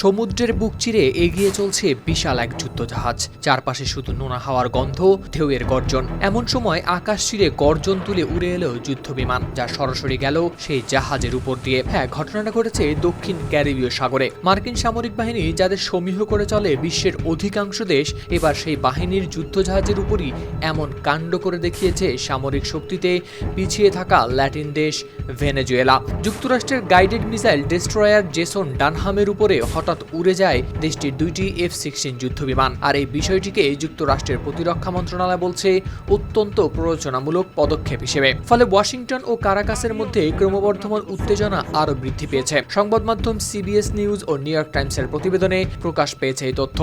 সমুদ্রের বুক চিরে এগিয়ে চলছে বিশাল এক যুদ্ধজাহাজ। চারপাশে শুধু নোনা হাওয়ার গন্ধ, ঢেউয়ের গর্জন। এমন সময় আকাশ চিরে গর্জন তুলে উড়ে এলো যুদ্ধবিমান, যা সরাসরি গেল সেই জাহাজের উপর দিয়ে। হ্যাঁ ঘটনাটা ঘটেছে দক্ষিণ ক্যারিবীয় সাগরে। মার্কিন সামরিক বাহিনী, যাদের সমীহ করে চলে বিশ্বের অধিকাংশ দেশ, এবার সেই বাহিনীর যুদ্ধজাহাজের উপরই এমন কাণ্ড করে দেখিয়েছে সামরিক শক্তিতে পিছিয়ে থাকা ল্যাটিন দেশ ভেনেজুয়েলা। যুক্তরাষ্ট্রের গাইডেড মিসাইল ডেস্ট্রয়ার জেসন ডানহামের উপরে হঠাৎ উড়ে যায় দেশটির দুইটি এফ সিক্সটিন যুদ্ধ বিমান আর এই বিষয়টিকে যুক্তরাষ্ট্রের প্রতিরক্ষা মন্ত্রণালয় বলছে, অত্যন্ত প্ররোচনামূলক পদক্ষেপ হিসেবে। ফলে ওয়াশিংটন ও কারাকাসের মধ্যে ক্রমবর্ধমান উত্তেজনা আরও বৃদ্ধি পেয়েছে। সংবাদ মাধ্যম সিবিএস নিউজ ও নিউ ইয়র্ক টাইমসের প্রতিবেদনে প্রকাশ পেয়েছে এই তথ্য।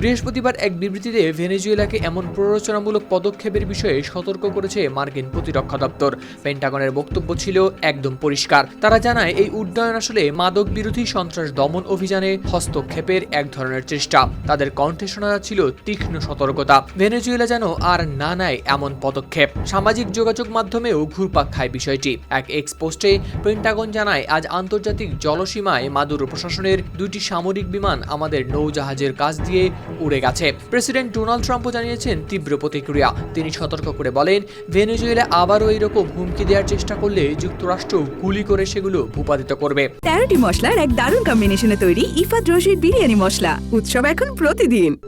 বৃহস্পতিবার এক বিবৃতিতে ভেনেজুয়েলাকে এমন প্ররোচনামূলক পদক্ষেপের বিষয়ে সতর্ক করেছে মার্কিন প্রতিরক্ষা দপ্তর। পেন্টাগনের বক্তব্য ছিল একদম পরিষ্কার। তারা জানায়, এই উড্ডয়ন আসলে মাদক বিরোধী সন্ত্রাস দমন অভিযানে হস্তক্ষেপের এক ধরনের চেষ্টা। তাদের কণ্ঠে শোনা যাচ্ছিল তীক্ষ্ণ সতর্কতা। ভেনেজুয়েলা যেন আর না নেয় এমন পদক্ষেপ। সামাজিক যোগাযোগ মাধ্যমেও ঘুরপাক খায় বিষয়টি। এক এক্স পোস্টে পেন্টাগন জানায়, আজ আন্তর্জাতিক জলসীমায় মাদুরো প্রশাসনের দুটি সামরিক বিমান আমাদের নৌজাহাজের কাছ দিয়ে উড়ে গেছে। প্রেসিডেন্ট ডোনাল্ড ট্রাম্পও জানিয়েছেন তীব্র প্রতিক্রিয়া। তিনি সতর্ক করে বলেন, ভেনেজুয়েলা আবারও এইরকম হুমকি দেওয়ার চেষ্টা করলে যুক্তরাষ্ট্র গুলি করে সেগুলো ভূপাতিত করবে। তেরোটি মশলার এক দারুণ কম্বিনেশনে তৈরি ইফাদ রশির বিরিয়ানি মশলা। উৎসব এখন প্রতিদিন।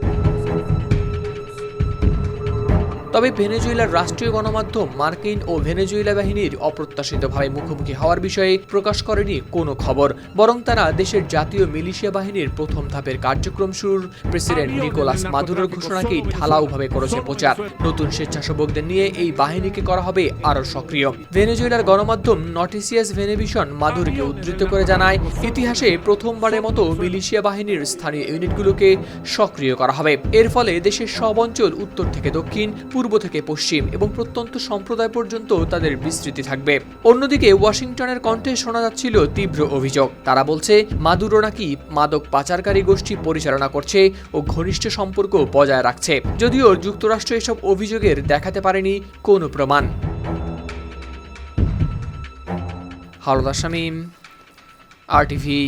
তবে ভেনেজুয়েলার রাষ্ট্রীয় গণমাধ্যম মার্কিন ও ভেনেজুয়েলা বাহিনীর অপ্রত্যাশিতভাবে মুখোমুখি হওয়ার বিষয়ে প্রকাশ করেনি কোনো খবর বরং তারা দেশের জাতীয় মিলিশিয়া বাহিনীর প্রথম ধাপের কার্যক্রম শুরুর প্রেসিডেন্ট নিকোলাস মাদুরোর ঘোষণাকেই ঢালাওভাবে করেছে প্রচার। নতুন স্বেচ্ছাসেবকদের নিয়ে এই বাহিনীকে করা হবে আরও সক্রিয়। ভেনেজুয়েলার গণমাধ্যম নটিসিয়াস ভেনেভিশন মাদুরকে উদ্ধৃত করে জানায় ইতিহাসে প্রথমবারের মতো মিলিশিয়া বাহিনীর স্থানীয় ইউনিটগুলোকে সক্রিয় করা হবে। এর ফলে দেশের সব অঞ্চল উত্তর থেকে দক্ষিণ পূর্ব থেকে পশ্চিম এবং প্রত্যন্ত সম্প্রদায় পর্যন্ত তাদের বিস্তৃতি থাকবে। অন্যদিকে ওয়াশিংটনের কণ্ঠে শোনা যাচ্ছিল তীব্র অভিযোগ। তারা বলছে মাদুরো নাকি মাদক পাচারকারী গোষ্ঠী পরিচালনা করছে ও ঘনিষ্ঠ সম্পর্ক বজায় রাখছে। যদিও যুক্তরাষ্ট্র এসব অভিযোগের দেখাতে পারেনি কোনো প্রমাণ। হারদা শামীম, আর টিভি